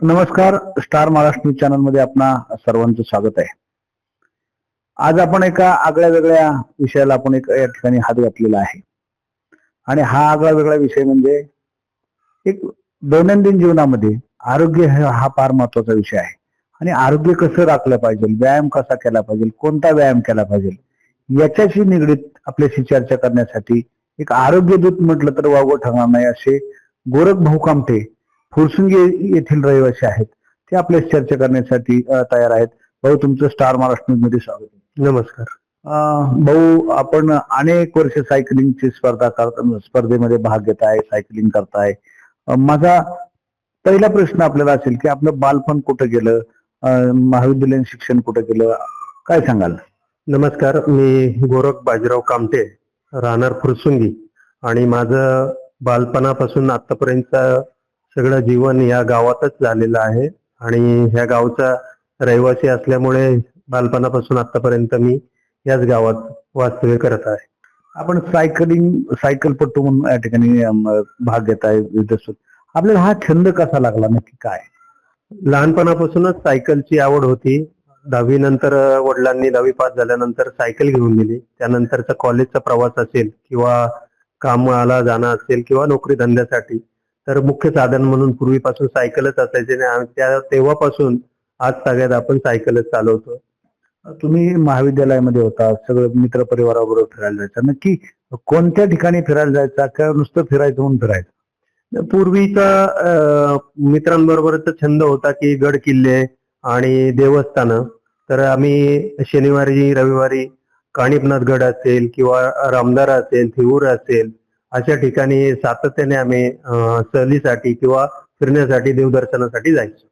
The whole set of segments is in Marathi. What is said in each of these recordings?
नमस्कार स्टार महाराष्ट्र न्यूज चॅनलमध्ये आपणा सर्वांचं स्वागत आहे. आज आपण एका आगळ्या वेगळ्या विषयाला आपण एक या ठिकाणी हात घातलेला आहे. आणि हा आगळा वेगळा विषय म्हणजे एक दैनंदिन जीवनामध्ये आरोग्य हा फार महत्त्वाचा विषय आहे. आणि आरोग्य कसं राखलं पाहिजे व्यायाम कसा केला पाहिजे कोणता व्यायाम केला पाहिजे याच्याशी निगडीत आपल्याशी चर्चा करण्यासाठी एक आरोग्य दूत म्हटलं तर वावगं ठरणार नाही असे गोरख भाऊ कामठे फुरसुंगी येथील रहिवासी आहेत. ते आपल्याशी चर्चा करण्यासाठी तयार आहेत. भाऊ तुमचं स्टार महाराष्ट्र न्यूजमध्ये स्वागत नमस्कार. भाऊ आपण अनेक वर्ष सायकलिंगची स्पर्धा करता स्पर्धेमध्ये भाग घेत आहे सायकलिंग करताय माझा पहिला प्रश्न आपल्याला असेल की आपलं बालपण कुठं गेलं? महाविद्यालयीन शिक्षण कुठं गेलं? काय सांगाल? नमस्कार. मी गोरख बाजीराव कामटे राहणार फुरसुंगी आणि माझं बालपणापासून आतापर्यंत सगळं जीवन या गावातच झालेलं आहे. आणि ह्या गावचा रहिवासी असल्यामुळे बालपणापासून आतापर्यंत मी याच गावात वास्तव्य करत आहे. आपण सायकलिंग सायकलपट्टू म्हणून या ठिकाणी भाग घेत आहे आपल्याला हा छंद कसा लागला नक्की काय? लहानपणापासूनच सायकलची आवड होती. दहावी नंतर वडिलांनी दहावी पास झाल्यानंतर सायकल घेऊन दिली त्यानंतरचा कॉलेजचा प्रवास असेल किंवा कामाला जाणं असेल किंवा नोकरी धंद्यासाठी तर मुख्य साधन म्हणून पूर्वीपासून सायकलच असायचे आणि त्या तेव्हापासून आज सगळ्यात आपण सायकलच चालवतो. तुम्ही महाविद्यालयामध्ये होता सगळं मित्र परिवाराबरोबर फिरायला जायचं. नक्की कोणत्या ठिकाणी फिरायला जायचा का नुसतं फिरायचं म्हणून फिरायचं? पूर्वीचा मित्रांबरोबरच मित्रांबरोबरचा छंद होता की गड किल्ले आणि देवस्थानं. तर आम्ही शनिवारी रविवारी काणिपनाथ गड असेल किंवा रामदारा असेल थिऊर असेल अशा ठिकाणी सातत्याने आम्ही सहलीसाठी किंवा फिरण्यासाठी देवदर्शनासाठी जायचो.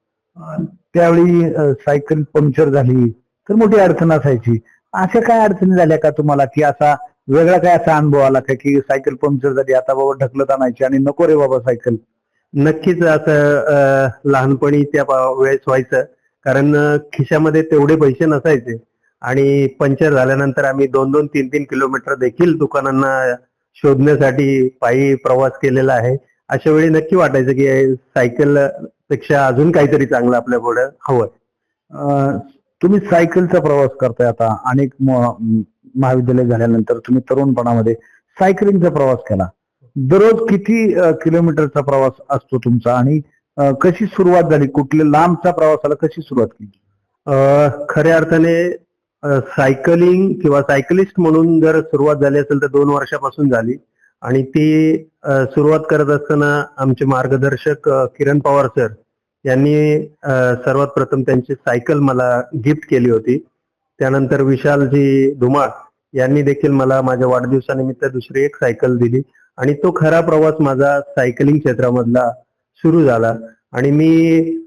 त्यावेळी सायकल पंक्चर झाली तर मोठी अडचण असायची. अशा काय अडचणी झाल्या का तुम्हाला की असा वेगळा काय असा अनुभव आला का की सायकल पंक्चर झाली आता बाबा ढकलत आणायची आणि नको रे बाबा सायकल? नक्कीच असं लहानपणी त्या वेळेस व्हायचं. कारण खिशामध्ये तेवढे पैसे नसायचे. आणि पंक्चर झाल्यानंतर आम्ही दोन दोन तीन तीन किलोमीटर देखील दुकानांना शोधण्यासाठी पायी प्रवास केलेला आहे. अशा वेळी नक्की वाटायचं की सायकलपेक्षा अजून काहीतरी चांगलं आपल्या पुढे हवं तुम्ही सायकलचा प्रवास करताय आता. अनेक महाविद्यालय झाल्यानंतर तुम्ही तरुणपणामध्ये सायकलिंगचा प्रवास केला. दररोज किती किलोमीटरचा प्रवास असतो तुमचा? आणि कशी सुरुवात झाली? कुठल्या लांबचा प्रवासाला कशी सुरुवात केली? खऱ्या अर्थाने सायकलिंग किंवा सायकलिस्ट म्हणून जर सुरुवात झाली असेल तर दोन वर्षापासून झाली. आणि ती सुरुवात करत असताना आमचे मार्गदर्शक किरण पवार सर यांनी सर्वात प्रथम त्यांची सायकल मला गिफ्ट केली होती. त्यानंतर विशालजी धुमाळ यांनी देखील मला माझ्या वाढदिवसानिमित्त दुसरी एक सायकल दिली. आणि तो खरा प्रवास माझा सायकलिंग क्षेत्रामधला सुरू झाला. आणि मी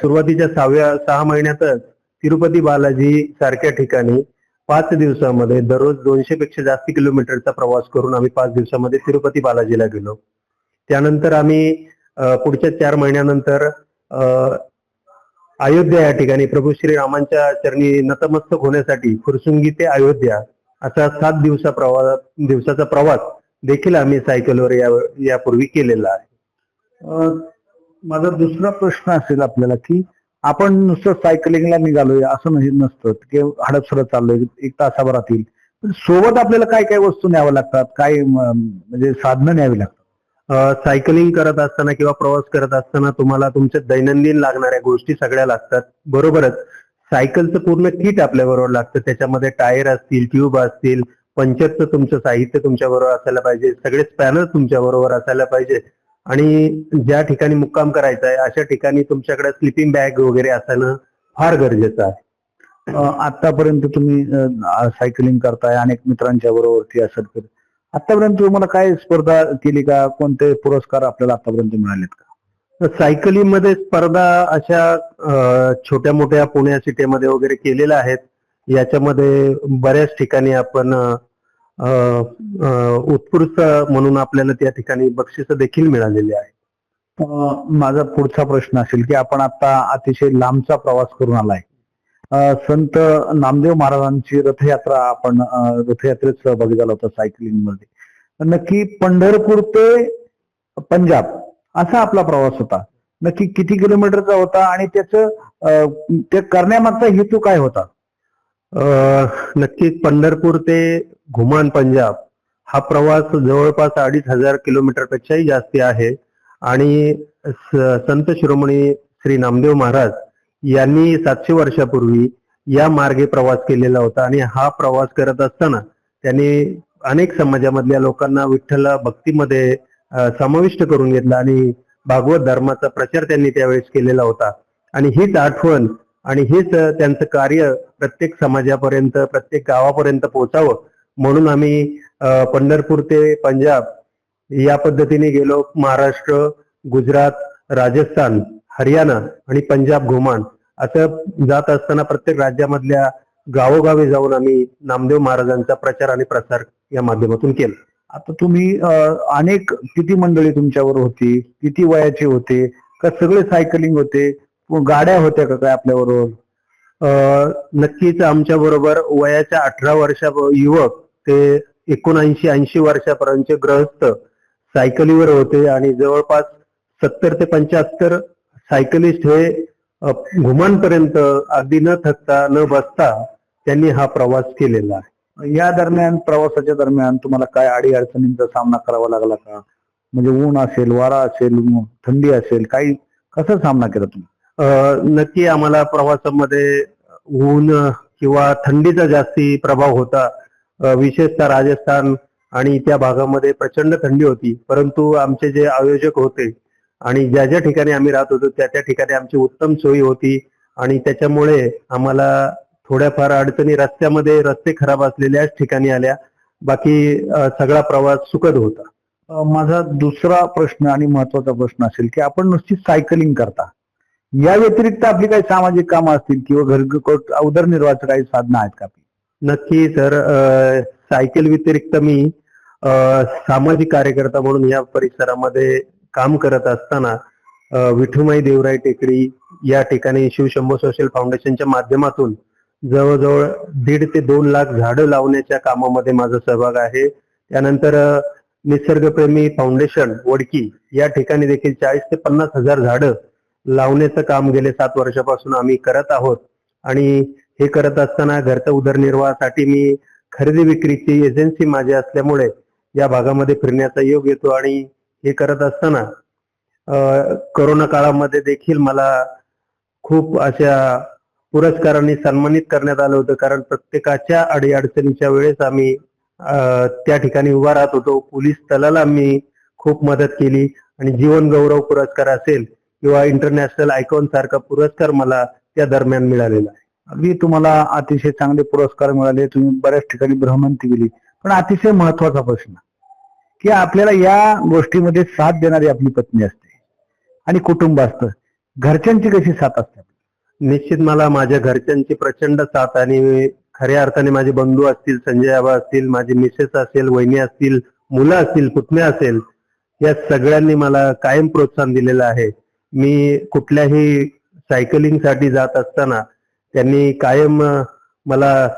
सुरुवातीच्या सहाव्या सहा महिन्यातच तिरुपती बालाजी सारख्या ठिकाणी पाच दिवसामध्ये दररोज दोनशे पेक्षा जास्त किलोमीटरचा प्रवास करून आम्ही पाच दिवसामध्ये तिरुपती बालाजीला गेलो. त्यानंतर आम्ही पुढच्या चार महिन्यानंतर अयोध्या या ठिकाणी प्रभू श्रीरामांच्या चरणी नतमस्तक होण्यासाठी फुरसुंगी ते अयोध्या असा सात दिवसा प्रवास दिवसाचा प्रवास देखील आम्ही सायकलवर या यापूर्वी केलेला आहे. माझा दुसरा प्रश्न असेल आपल्याला की आपण नुसतं सायकलिंगला निघालोय असं नाही नसतं. की हडपसरत चाललोय एक तासाभरात येईल पण सोबत आपल्याला काय काय वस्तू न्याव्या लागतात? काय म्हणजे साधनं न्यावी लागतात? सायकलिंग करत असताना किंवा प्रवास करत असताना तुम्हाला तुमच्या दैनंदिन लागणाऱ्या गोष्टी सगळ्या लागतात. बरोबरच सायकलचं पूर्ण किट आपल्या बरोबर लागतं. त्याच्यामध्ये टायर असतील ट्यूब असतील पंचरचं तुमचं साहित्य तुमच्या बरोबर असायला पाहिजे. सगळे स्पॅनर तुमच्या बरोबर असायला पाहिजे. आणि ज्या ठिकाणी मुक्काम करायचा आहे अशा ठिकाणी तुमच्याकडे स्लिपिंग बॅग वगैरे असणं फार गरजेचं आहे. आतापर्यंत तुम्ही सायकलिंग करताय अनेक मित्रांच्या बरोबरती असत आतापर्यंत तुम्हाला काय स्पर्धा केली का? कोणते पुरस्कार आपल्याला आतापर्यंत मिळालेत का? सायकलिंगमध्ये स्पर्धा अशा छोट्या मोठ्या पुण्या सिटीमध्ये वगैरे केलेल्या आहेत. याच्यामध्ये बऱ्याच ठिकाणी आपण उत्कृष्ट म्हणून आपल्याला त्या ठिकाणी बक्षिस देखील मिळालेली आहे माझा पुढचा प्रश्न असेल की आपण आता अतिशय लांबचा प्रवास करून आलाय. संत नामदेव महाराजांची रथयात्रा आपण रथयात्रेत सहभागी झाला होता सायकलिंगमध्ये नक्की पंढरपूर ते पंजाब असा आपला प्रवास होता. नक्की किती किलोमीटरचा होता आणि त्याचं ते करण्यामागचा हेतू काय होता? अ, नक्कीच पंढरपूर ते घुमान पंजाब हा प्रवास जवळपास अडीच हजार किलोमीटर पेक्षाही जास्ती आहे. आणि संत शिरोमणी श्री नामदेव महाराज यांनी सातशे वर्षापूर्वी या मार्गे प्रवास केलेला होता. आणि हा प्रवास करत असताना त्यांनी अनेक समाजामधल्या लोकांना विठ्ठल भक्तीमध्ये समाविष्ट करून घेतला आणि भागवत धर्माचा प्रचार त्यांनी त्यावेळेस केलेला होता. आणि हीच आठवण आणि हेच त्यांचं कार्य प्रत्येक समाजापर्यंत प्रत्येक गावापर्यंत पोहोचावं म्हणून आम्ही पंढरपूर ते पंजाब या पद्धतीने गेलो. महाराष्ट्र गुजरात राजस्थान हरियाणा आणि पंजाब घुमान असं जात असताना प्रत्येक राज्यामधल्या गावोगावी जाऊन आम्ही नामदेव महाराजांचा प्रचार आणि प्रसार या माध्यमातून केला. आता तुम्ही अनेक किती मंडळी तुमच्यावर होती? किती वयाचे होते? का सगळे सायकलिंग होते? गाड्या होत्या का काय आपल्याबरोबर? नक्कीच आमच्या बरोबर वयाच्या अठरा वर्षा युवक ते एकोणऐंशी ऐंशी वर्षापर्यंतचे ग्रहस्थ सायकलीवर होते आणि जवळपास सत्तर ते पंच्याहत्तर सायकलिस्ट हे अ, घुमानपर्यंत अगदी न थकता न बसता त्यांनी हा प्रवास केलेला आहे. या दरम्यान प्रवासाच्या दरम्यान तुम्हाला काय अडी अडचणींचा सामना करावा लागला का? म्हणजे ऊन असेल वारा असेल थंडी असेल काही कसा सामना केला तुम्ही? नक्की आम्हाला प्रवासामध्ये ऊन किंवा थंडीचा जास्ती प्रभाव होता. विशेषतः राजस्थान आणि त्या भागामध्ये प्रचंड थंडी होती. परंतु आमचे जे आयोजक होते आणि ज्या ज्या ठिकाणी आम्ही राहत होतो त्या त्या ठिकाणी आमची उत्तम सोयी होती. आणि त्याच्यामुळे आम्हाला थोड्याफार अडचणी रस्त्यामध्ये रस्ते खराब असलेल्याच ठिकाणी आल्या. बाकी सगळा प्रवास सुखद होता. माझा दुसरा प्रश्न आणि महत्त्वाचा प्रश्न असेल की आपण नुसती सायकलिंग करता. या व्यतिरिक्त आपली काही सामाजिक कामं असतील किंवा घर उदरनिर्वाहाचं काही साधनं आहेत का? नक्की सर सायकल व्यतिरिक्त मी सामाजिक कार्यकर्ता म्हणून या परिसरामध्ये काम करत असताना विठुमाई देवराय टेकडी या ठिकाणी शिवशंभो सोशल फाउंडेशनच्या माध्यमातून जवळजवळ दीड ते दोन लाख झाडं लावण्याच्या कामामध्ये माझा सहभाग आहे. त्यानंतर निसर्गप्रेमी फाउंडेशन वडकी या ठिकाणी देखील चाळीस ते पन्नास हजार झाडं लावण्याचं काम गेले सात वर्षापासून आम्ही करत आहोत. आणि हे करत असताना घरच्या उदरनिर्वाहासाठी मी खरेदी विक्रीची एजन्सी माझी असल्यामुळे या भागामध्ये फिरण्याचा योग येतो आणि हे करत असताना करोना काळामध्ये देखील मला खूप अशा पुरस्कारांनी सन्मानित करण्यात आलं होतं. कारण प्रत्येकाच्या अडीअडचणीच्या वेळेस आम्ही त्या ठिकाणी उभा राहत होतो. पोलीस दलाला आम्ही खूप मदत केली आणि जीवन गौरव पुरस्कार असेल किंवा इंटरनॅशनल आयकॉन सारखा पुरस्कार मला त्या दरम्यान मिळालेला आहे. अगदी तुम्हाला अतिशय चांगले पुरस्कार मिळाले. तुम्ही बऱ्याच ठिकाणी भ्रमंती केली. पण अतिशय महत्त्वाचा प्रश्न की आपल्याला या गोष्टीमध्ये साथ देणारी आपली पत्नी असते आणि कुटुंब असतं. घरच्यांची कशी साथ असते? निश्चित मला माझ्या घरच्यांची प्रचंड साथ आणि खऱ्या अर्थाने माझे बंधू असतील संजय आबा असतील माझी मिसेस असेल वहिनी असतील मुलं असतील पुतण्या असेल या सगळ्यांनी मला कायम प्रोत्साहन दिलेलं आहे. मी कुठल्याही सायकलिंगसाठी जात असताना त्यांनी कायम मला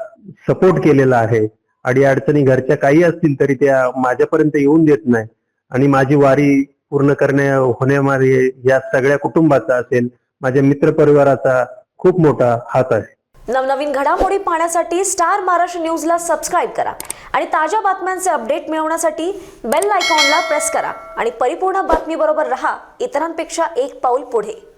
सपोर्ट केलेला आहे. अडीअडचणी घरच्या काही असतील तरी त्या माझ्यापर्यंत येऊन देत नाही. आणि माझी वारी पूर्ण करण्या होण्यामागे या सगळ्या कुटुंबाचा असेल माझ्या मित्रपरिवाराचा खूप मोठा हात आहे. नवनवीन घडामोडी पाहण्यासाठी स्टार महाराष्ट्र न्यूजला सबस्क्राईब करा. आणि ताज्या बातम्यांचे अपडेट मिळवण्यासाठी बेल आयकॉनला प्रेस करा. आणि परिपूर्ण बातमीबरोबर रहा. इतरांपेक्षा एक पाऊल पुढे.